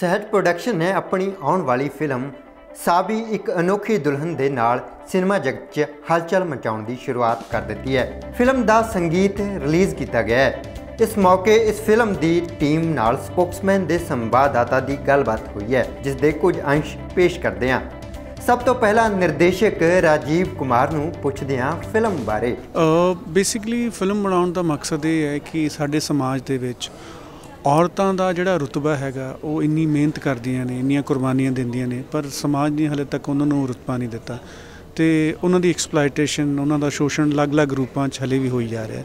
ਸਹਿਜ ਪ੍ਰੋਡਕਸ਼ਨ ਨੇ ਆਪਣੀ ਆਉਣ ਵਾਲੀ ਫਿਲਮ ਸਾਬੀ ਇੱਕ ਅਨੋਖੀ ਦੁਲਹਨ ਦੇ ਨਾਲ ਸਿਨੇਮਾ ਜਗਤ 'ਚ ਹਲਚਲ ਮਚਾਉਣ ਦੀ ਸ਼ੁਰੂਆਤ ਕਰ ਦਿੱਤੀ ਹੈ। ਫਿਲਮ ਦਾ ਸੰਗੀਤ ਰਿਲੀਜ਼ ਕੀਤਾ ਗਿਆ ਹੈ। ਇਸ ਮੌਕੇ ਇਸ ਫਿਲਮ ਦੀ ਟੀਮ ਨਾਲ ਸਪੋਕਸਮੈਨ ਦੇ ਸੰਵਾਦਦਾਤਾ ਦੀ ਗੱਲਬਾਤ ਹੋਈ ਹੈ, ਜਿਸ ਦੇ ਕੁਝ ਅੰਸ਼ ਪੇਸ਼ ਕਰਦੇ ਹਾਂ। ਸਭ ਤੋਂ ਪਹਿਲਾਂ ਨਿਰਦੇਸ਼ਕ ਰਾਜੀਵ ਕੁਮਾਰ ਨੂੰ ਪੁੱਛਦੇ ਹਾਂ ਫਿਲਮ ਬਾਰੇ। ਬੇਸਿਕਲੀ ਫਿਲਮ ਬਣਾਉਣ ਦਾ ਮਕਸਦ ਇਹ ਹੈ ਕਿ ਸਾਡੇ ਸਮਾਜ ਦੇ ਵਿੱਚ ਔਰਤਾਂ ਦਾ ਜਿਹੜਾ ਰੁਤਬਾ ਹੈਗਾ, ਉਹ ਇੰਨੀ ਮਿਹਨਤ ਕਰਦੀਆਂ ਨੇ, ਇੰਨੀਆਂ ਕੁਰਬਾਨੀਆਂ ਦਿੰਦੀਆਂ ਨੇ, ਪਰ ਸਮਾਜ ਨੇ ਹਲੇ ਤੱਕ ਉਹਨਾਂ ਨੂੰ ਰੁਤਬਾ ਨਹੀਂ ਦਿੱਤਾ। ਤੇ ਉਹਨਾਂ ਦੀ ਐਕਸਪਲੋਇਟੇਸ਼ਨ ਉਹਨਾਂ ਦਾ ਸ਼ੋਸ਼ਣ ਅਲੱਗ-ਅਲੱਗ ਰੂਪਾਂ 'ਚ ਹਲੇ ਵੀ ਹੋਈ ਜਾ ਰਿਹਾ ਹੈ।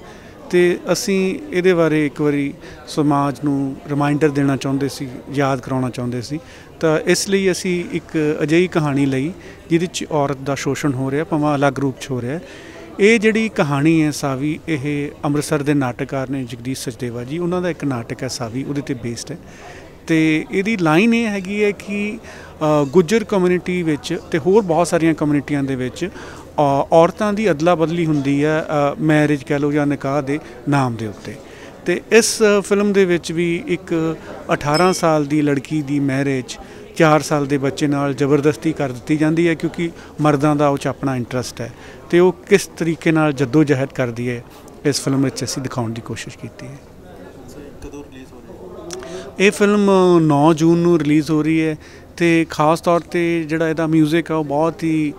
ਤੇ ਅਸੀਂ ਇਹਦੇ ਬਾਰੇ ਇੱਕ ਵਾਰੀ ਸਮਾਜ ਨੂੰ ਰਿਮਾਈਂਡਰ ਦੇਣਾ ਚਾਹੁੰਦੇ ਸੀ, ਯਾਦ ਕਰਾਉਣਾ ਚਾਹੁੰਦੇ ਸੀ। ਤਾਂ ਇਸ ਲਈ ਅਸੀਂ ਇੱਕ ਅਜਿਹੀ ਕਹਾਣੀ ਲਈ, ਜਿਹਦੇ 'ਚ ਔਰਤ ਦਾ ਸ਼ੋਸ਼ਣ ਹੋ ਰਿਹਾ, ਭਾਵੇਂ ਅਲੱਗ ਰੂਪ 'ਚ ਹੋ ਰਿਹਾ ਇਹ ਜਿਹੜੀ ਕਹਾਣੀ ਹੈ ਸਾਵੀ, ਇਹ ਅੰਮ੍ਰਿਤਸਰ ਦੇ ਨਾਟਕਕਾਰ ਨੇ ਜਗਦੀਸ਼ ਸਚਦੇਵਾ ਜੀ, ਉਹਨਾਂ ਦਾ ਇੱਕ ਨਾਟਕ ਹੈ ਸਾਵੀ, ਉਹਦੇ ਤੇ ਬੇਸਡ ਹੈ। ਤੇ ਇਹਦੀ ਲਾਈਨ ਇਹ ਹੈਗੀ ਹੈ ਕਿ ਗੁੱਜਰ ਕਮਿਊਨਿਟੀ ਵਿੱਚ ਤੇ ਹੋਰ ਬਹੁਤ ਸਾਰੀਆਂ ਕਮਿਊਨਿਟੀਆਂ ਦੇ ਵਿੱਚ ਔਰਤਾਂ ਦੀ ਅਦਲਾ ਬਦਲੀ ਹੁੰਦੀ ਹੈ ਮੈਰਿਜ ਕਹ ਲਓ ਜਾਂ ਨਿਕਾਹ ਦੇ ਨਾਮ ਦੇ ਉੱਤੇ। ਤੇ ਇਸ ਫਿਲਮ ਦੇ ਵਿੱਚ ਵੀ ਇੱਕ 18 ਸਾਲ ਦੀ ਲੜਕੀ ਦੀ ਮੈਰਿਜ 4 ਸਾਲ ਦੇ ਬੱਚੇ ਨਾਲ ਜ਼ਬਰਦਸਤੀ ਕਰ ਦਿੱਤੀ ਜਾਂਦੀ ਹੈ ਕਿਉਂਕਿ ਮਰਦਾਂ ਦਾ ਉਹ ਚ ਆਪਣਾ ਇੰਟਰਸਟ ਹੈ ਤੇ ਉਹ ਕਿਸ ਤਰੀਕੇ ਨਾਲ ਜੱਦੋ ਜਹਿਦ ਕਰਦੀ ਹੈ, ਇਸ ਫਿਲਮ ਵਿੱਚ ਅਸੀਂ ਦਿਖਾਉਣ ਦੀ ਕੋਸ਼ਿਸ਼ ਕੀਤੀ ਹੈ। ਇਹ ਫਿਲਮ 9 ਜੂਨ ਨੂੰ ਰਿਲੀਜ਼ ਹੋ ਰਹੀ ਹੈ ਤੇ ਖਾਸ ਤੌਰ ਤੇ ਜਿਹੜਾ ਇਹਦਾ 뮤직 ਆ, ਉਹ ਬਹੁਤ ਹੀ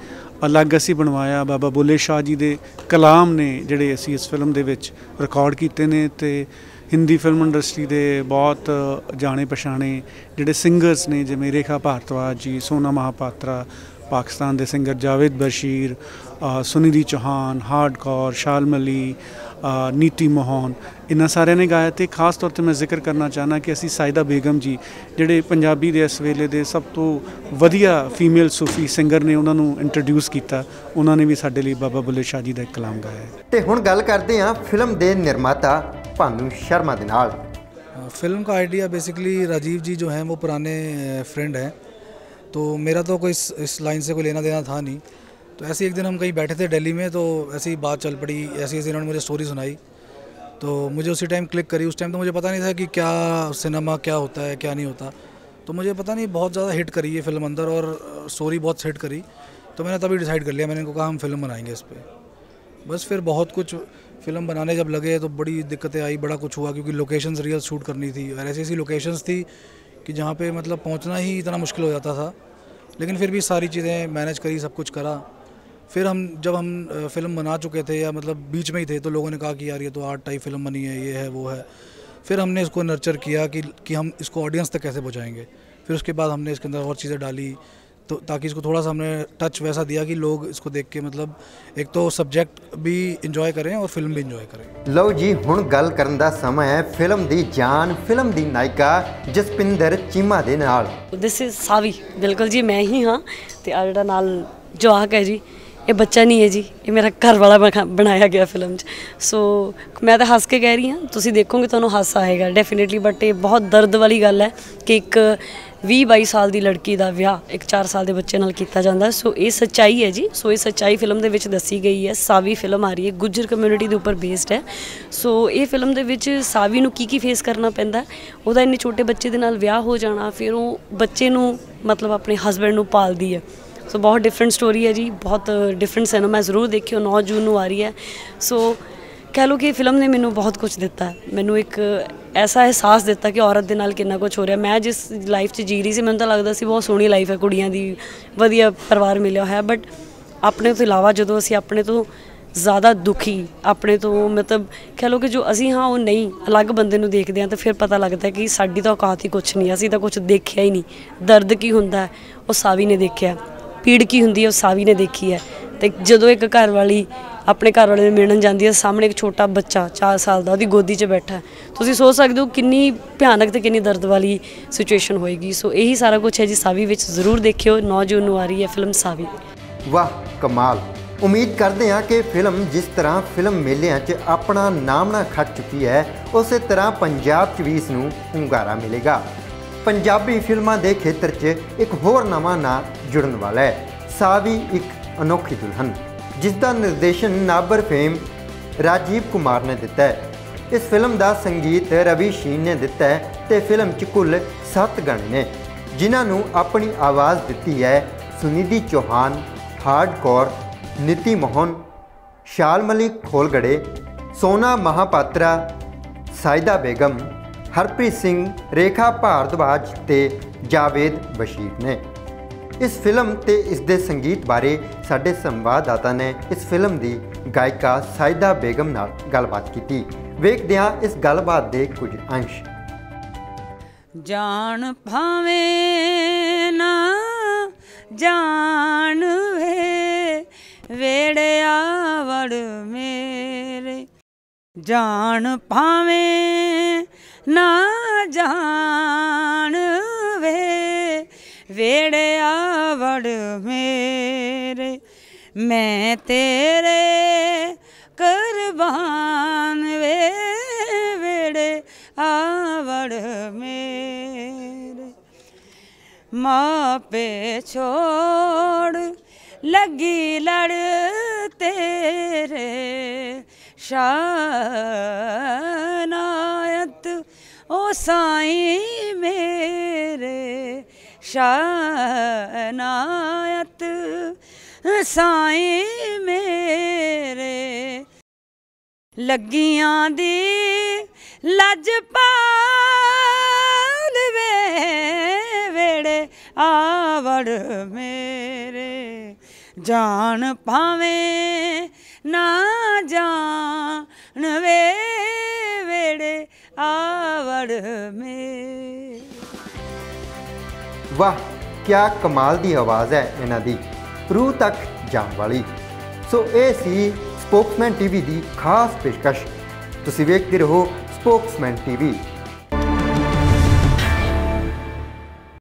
ਅਲੱਗ ਅਸੀਂ ਬਣਵਾਇਆ। ਬਾਬਾ ਬੁੱਲੇ ਸ਼ਾਹ ਜੀ ਦੇ ਕਲਾਮ ਨੇ ਜਿਹੜੇ ਅਸੀਂ ਇਸ ਫਿਲਮ ਦੇ ਵਿੱਚ ਰਿਕਾਰਡ ਕੀਤੇ ਨੇ ਤੇ ਹਿੰਦੀ ਫਿਲਮ ਇੰਡਸਟਰੀ ਦੇ ਬਹੁਤ ਜਾਣੇ ਪਛਾਣੇ ਜਿਹੜੇ ਸਿੰਗਰਸ ਨੇ, ਜਿਵੇਂ ਰੇਖਾ ਭਾਰਤਵਾਜ ਜੀ, ਸੋਨਾ ਮਹਾਪਾਤਰਾ, ਪਾਕਿਸਤਾਨ ਦੇ ਸਿੰਗਰ ਜਾਵੇਦ ਬਸ਼ੀਰ ਸੁਨੀਧੀ ਚੌਹਾਨ ਹਾਰਡਕੋਰ ਸ਼ਾਲਮਲੀ ਨੀਤੀ ਮੋਹਨ, ਇਹਨਾਂ ਸਾਰਿਆਂ ਨੇ ਗਾਇਆ ਤੇ ਖਾਸ ਤੌਰ ਤੇ ਮੈਂ ਜ਼ਿਕਰ ਕਰਨਾ ਚਾਹਨਾ ਕਿ ਅਸੀਂ ਸਾਇਦਾ ਬੇਗਮ ਜੀ, ਜਿਹੜੇ ਪੰਜਾਬੀ ਦੇ ਇਸ ਵੇਲੇ ਦੇ ਸਭ ਤੋਂ ਵਧੀਆ ਫੀਮੇਲ ਸੂਫੀ ਸਿੰਗਰ ਨੇ, ਉਹਨਾਂ ਨੂੰ ਇੰਟਰੋਡਿਊਸ ਕੀਤਾ। ਉਹਨਾਂ ਨੇ ਵੀ ਸਾਡੇ ਲਈ ਬਾਬਾ ਬੁੱਲੇ ਸ਼ਾਹ ਜੀ ਦਾ ਇੱਕ ਕਲਾਮ ਗਾਇਆ। ਤੇ ਹੁਣ ਗੱਲ ਕਰਦੇ ਹਾਂ ਫਿਲਮ ਦੇ ਨਿਰਮਾਤਾ ਭਾਨੂ ਸ਼ਰਮਾ ਦੇ ਨਾਲ फिल्म का आइडिया बेसिकली राजीव जी जो हैं वो पुराने फ्रेंड हैं तो मेरा तो कोई इस, इस लाइन से कोई लेना देना था नहीं तो ऐसे एक दिन हम कहीं बैठे थे दिल्ली में तो ऐसी ही बात चल पड़ी ऐसी ऐसी इन्होंने मुझे स्टोरी सुनाई तो मुझे उसी टाइम क्लिक करी उस टाइम तो मुझे पता नहीं था कि क्या सिनेमा क्या होता है क्या नहीं होता तो मुझे पता नहीं बहुत ज़्यादा हिट करी ये फिल्म अंदर और स्टोरी बहुत हिट करी तो मैंने तभी डिसाइड कर लिया मैंने इनको कहा हम फिल्म बनाएंगे इस पर बस फिर बहुत कुछ फ़िल्म बनाने जब लगे तो बड़ी दिक्कतें आई, बड़ा कुछ हुआ क्योंकि लोकेशंस रियल शूट करनी थी और ऐसी ऐसी लोकेशंस थी कि जहाँ पे मतलब पहुँचना ही इतना मुश्किल हो जाता था। लेकिन फिर भी सारी चीज़ें मैनेज करी, सब कुछ करा। फिर हम, जब हम फ़िल्म बना चुके थे या मतलब बीच में ही थे तो लोगों ने कहा कि यार ये तो आर्ट टाइप फ़िल्म बनी है, ये है, वो है। फिर हमने इसको नर्चर किया कि कि हम इसको ऑडियंस तक कैसे पहुँचाएँगे। फिर उसके बाद हमने इसके अंदर और चीज़ें डाली। तो ताकि इसको थोड़ा सा हमने टच वैसा दिया कि लोग इसको देख के मतलब ਇੱਕ ਤੋਂ ਸਬਜੈਕਟ ਵੀ ਇੰਜੋਏ ਕਰੇ ਔਰ ਫਿਲਮ ਵੀ ਇੰਜੋਏ ਕਰੇ ਲਓ ਜੀ ਹੁਣ ਗੱਲ ਕਰਨ ਦਾ ਸਮਾਂ ਹੈ ਫਿਲਮ ਦੀ ਜਾਨ ਫਿਲਮ ਦੀ ਨਾਇਕਾ ਜਸਪਿੰਦਰ ਚੀਮਾ ਦੇ ਨਾਲ ਦਿਸ ਇਜ਼ ਸਾਵੀ ਬਿਲਕੁਲ ਜੀ ਮੈਂ ਹੀ ਹਾਂ ਤੇ ਆ ਜਿਹੜਾ ਨਾਲ ਜਵਾਕ ਹੈ ਜੀ ਇਹ ਬੱਚਾ ਨਹੀਂ ਹੈ ਜੀ ਇਹ ਮੇਰਾ ਘਰ ਵਾਲਾ ਬਣਾਇਆ ਗਿਆ ਫਿਲਮ 'ਚ ਸੋ ਮੈਂ ਤਾਂ ਹੱਸ ਕੇ ਕਹਿ ਰਹੀ ਹਾਂ ਤੁਸੀਂ ਦੇਖੋਗੇ ਤੁਹਾਨੂੰ ਹਾਸਾ ਆਏਗਾ ਡੈਫੀਨਿਟਲੀ ਬਟ ਇਹ ਬਹੁਤ ਦਰਦ ਵਾਲੀ ਗੱਲ ਹੈ ਕਿ ਇੱਕ 20 22 ਸਾਲ ਦੀ ਲੜਕੀ ਦਾ ਵਿਆਹ ਇੱਕ 4 ਸਾਲ ਦੇ ਬੱਚੇ ਨਾਲ ਕੀਤਾ ਜਾਂਦਾ। ਸੋ ਇਹ ਸੱਚਾਈ ਹੈ ਜੀ। ਸੋ ਇਹ ਸੱਚਾਈ ਫਿਲਮ ਦੇ ਵਿੱਚ ਦੱਸੀ ਗਈ ਹੈ। ਸਾਵੀ ਫਿਲਮ ਆ ਰਹੀ ਹੈ। ਗੁੱਜਰ ਕਮਿਊਨਿਟੀ ਦੇ ਉੱਪਰ ਬੇਸਡ ਹੈ। ਸੋ ਇਹ ਫਿਲਮ ਦੇ ਵਿੱਚ ਸਾਵੀ ਨੂੰ ਕੀ ਕੀ ਫੇਸ ਕਰਨਾ ਪੈਂਦਾ ਉਹਦਾ ਇੰਨੇ ਛੋਟੇ ਬੱਚੇ ਦੇ ਨਾਲ ਵਿਆਹ ਹੋ ਜਾਣਾ, ਫਿਰ ਉਹ ਬੱਚੇ ਨੂੰ ਮਤਲਬ ਆਪਣੇ ਹਸਬੰਡ ਨੂੰ ਪਾਲਦੀ ਹੈ। ਸੋ ਬਹੁਤ ਡਿਫਰੈਂਟ ਸਟੋਰੀ ਹੈ ਜੀ। ਬਹੁਤ ਡਿਫਰੈਂਟ ਸਿਨੇਮਾ ਜ਼ਰੂਰ ਦੇਖਿਓ। 9 ਜੂਨ ਨੂੰ ਆ ਰਹੀ ਹੈ। ਸੋ ਕਹਿ ਲਓ ਕਿ ਫਿਲਮ ਨੇ ਮੈਨੂੰ ਬਹੁਤ ਕੁਝ ਦਿੱਤਾ ਮੈਨੂੰ ਇੱਕ ਐਸਾ ਅਹਿਸਾਸ ਦਿੱਤਾ ਕਿ ਔਰਤ ਦੇ ਨਾਲ ਕਿੰਨਾ ਕੁਝ ਹੋ ਰਿਹਾ। ਮੈਂ ਜਿਸ ਲਾਈਫ 'ਚ ਜੀ ਰਹੀ ਸੀ, ਮੈਨੂੰ ਤਾਂ ਲੱਗਦਾ ਸੀ ਬਹੁਤ ਸੋਹਣੀ ਲਾਈਫ ਹੈ, ਕੁੜੀਆਂ ਦੀ ਵਧੀਆ ਪਰਿਵਾਰ ਮਿਲਿਆ ਹੋਇਆ। ਬਟ ਆਪਣੇ ਤੋਂ ਇਲਾਵਾ ਜਦੋਂ ਅਸੀਂ ਆਪਣੇ ਤੋਂ ਜ਼ਿਆਦਾ ਦੁਖੀ, ਆਪਣੇ ਤੋਂ ਮਤਲਬ ਕਹਿ ਲਓ ਕਿ ਜੋ ਅਸੀਂ ਹਾਂ, ਉਹ ਨਹੀਂ, ਅਲੱਗ ਬੰਦੇ ਨੂੰ ਦੇਖਦੇ ਹਾਂ ਤਾਂ ਫਿਰ ਪਤਾ ਲੱਗਦਾ ਕਿ ਸਾਡੀ ਤਾਂ ਔਕਾਤ ਹੀ ਕੁਝ ਨਹੀਂ ਅਸੀਂ ਤਾਂ ਕੁਝ ਦੇਖਿਆ ਹੀ ਨਹੀਂ। ਦਰਦ ਕੀ ਹੁੰਦਾ ਉਹ ਸਾਵੀ ਨੇ ਦੇਖਿਆ। ਪੀੜ ਕੀ ਹੁੰਦੀ ਹੈ, ਉਹ ਸਾਵੀ ਨੇ ਦੇਖੀ ਹੈ। ਤੇ ਜਦੋਂ ਇੱਕ ਘਰ ਵਾਲੀ ਆਪਣੇ ਘਰ ਵਾਲੇ ਨੂੰ ਮਿਲਣ ਜਾਂਦੀ ਹੈ। ਸਾਹਮਣੇ ਇੱਕ ਛੋਟਾ ਬੱਚਾ 4 ਸਾਲ ਦਾ, ਉਹਦੀ ਗੋਦੀ 'ਚ ਬੈਠਾ ਤੁਸੀਂ ਸੋਚ ਸਕਦੇ ਹੋ ਕਿੰਨੀ ਭਿਆਨਕ ਤੇ ਕਿੰਨੀ ਦਰਦ ਵਾਲੀ ਸਿਚੁਏਸ਼ਨ ਹੋਏਗੀ। ਸੋ ਇਹੀ ਸਾਰਾ ਕੁਝ ਹੈ ਜੀ, ਸਾਵੀ ਵਿੱਚ ਜ਼ਰੂਰ ਦੇਖਿਓ। 9 ਜੂਨ ਨੂੰ ਆ ਰਹੀ ਹੈ ਫਿਲਮ ਸਾਵੀ। ਵਾਹ, ਕਮਾਲ। ਉਮੀਦ ਕਰਦੇ ਹਾਂ ਕਿ ਫਿਲਮ ਜਿਸ ਤਰ੍ਹਾਂ ਫਿਲਮ ਮੇਲਿਆਂ 'ਚ ਆਪਣਾ ਨਾਮਣਾ ਖੱਟ ਚੁੱਕੀ ਹੈ, ਉਸੇ ਤਰ੍ਹਾਂ ਪੰਜਾਬ 'ਚ ਵੀ ਇਸ ਨੂੰ ਹੁੰਗਾਰਾ ਮਿਲੇਗਾ। ਪੰਜਾਬੀ ਫਿਲਮਾਂ ਦੇ ਖੇਤਰ 'ਚ ਇੱਕ ਹੋਰ ਨਵਾਂ ਨਾਂ ਜੁੜਨ ਵਾਲਾ ਹੈ। ਸਾਵੀ ਇੱਕ ਅਨੋਖੀ ਦੁਲਹਨ। ਜਿਸ ਦਾ ਨਿਰਦੇਸ਼ਨ ਨਾਬਰ ਫੇਮ ਰਾਜੀਵ ਕੁਮਾਰ ਨੇ ਦਿੱਤਾ ਹੈ। ਇਸ ਫਿਲਮ ਦਾ ਸੰਗੀਤ ਰਵੀ ਸ਼ੀਨ ਨੇ ਦਿੱਤਾ ਹੈ ਤੇ ਫਿਲਮ 'ਚ ਕੁੱਲ 7 ਗਾਣੇ ਨੇ, ਜਿਨ੍ਹਾਂ ਨੂੰ ਆਪਣੀ ਆਵਾਜ਼ ਦਿੱਤੀ ਹੈ ਸੁਨੀਧੀ ਚੌਹਾਨ ਹਾਰਡਕੋਰ ਨੀਤੀ ਮੋਹਨ ਸ਼ਾਲ ਮਲਿਕ ਖੋਲਗੜੇ, ਸੋਨਾ ਮਹਾਪਾਤਰਾ, ਸਾਇਦਾ ਬੇਗਮ, ਹਰਪ੍ਰੀਤ ਸਿੰਘ, ਰੇਖਾ ਭਾਰਦਵਾਜ ਤੇ ਜਾਵੇਦ ਬਸ਼ੀਰ ਨੇ। ਇਸ ਫਿਲਮ ਤੇ ਇਸ ਦੇ ਸੰਗੀਤ ਬਾਰੇ ਸਾਡੇ ਸੰਵਾਦਦਾਤਾ ਨੇ ਇਸ ਫਿਲਮ ਦੀ ਗਾਇਕਾ ਸਾਇਦਾ ਬੇਗਮ ਨਾਲ ਗੱਲਬਾਤ ਕੀਤੀ। ਵੇਖਦੇ ਹਾਂ ਇਸ ਗੱਲਬਾਤ ਦੇ ਕੁਝ ਅੰਸ਼। ਜਾਣ ਭਾਵੇਂ ਨਾ, ਜਾਣ ਵੇ ਵੇੜਿਆ ਵੜ ਮੇਰੇ। ਜਾਣ ਭਾਵੇਂ ਨਾ, ਜਾਣ ਵੇ ਵੇੜਿਆ ਵੜ ਮੇਰੇ ਮੈਂ ਤੇਰੇ ਕੁਰਬਾਨ ਵੇ ਵੇੜੇ ਆਵੜ ਮੇਰੇ। ਮਾਪੇ ਛੋੜ ਲੱਗੀ ਲੜ ਤੇਰੇ, ਸ਼ਾਨਾਇਤ ਓ ਸਾਈ ਮੇਰੇ। ਸ਼ਾਨਾਇਤ ਸਾਈ ਮੇਰੇ ਲੱਗੀਆਂ ਦੀ ਲੱਜ ਪਾਲ ਵੇ ਵੇੜੇ ਆਵੜ ਮੇਰੇ। ਜਾਣ ਭਾਵੇਂ ਨਾ ਜਾਣ ਵੇ ਵੇੜੇ ਆਵੜ ਮੇਰੇ। ਵਾਹ, ਕਿਆ ਕਮਾਲ ਦੀ ਆਵਾਜ਼ ਹੈ ਇਹਨਾਂ ਦੀ। ਰੂਹ ਤੱਕ ਜਾਣ ਵਾਲੀ। ਸੋ ਇਹ ਸੀ ਸਪੋਕਸਮੈਨ ਟੀਵੀ ਦੀ ਖਾਸ ਪੇਸ਼ਕਸ਼। ਤੁਸੀਂ ਵੇਖਦੇ ਰਹੋ ਸਪੋਕਸਮੈਨ ਟੀਵੀ।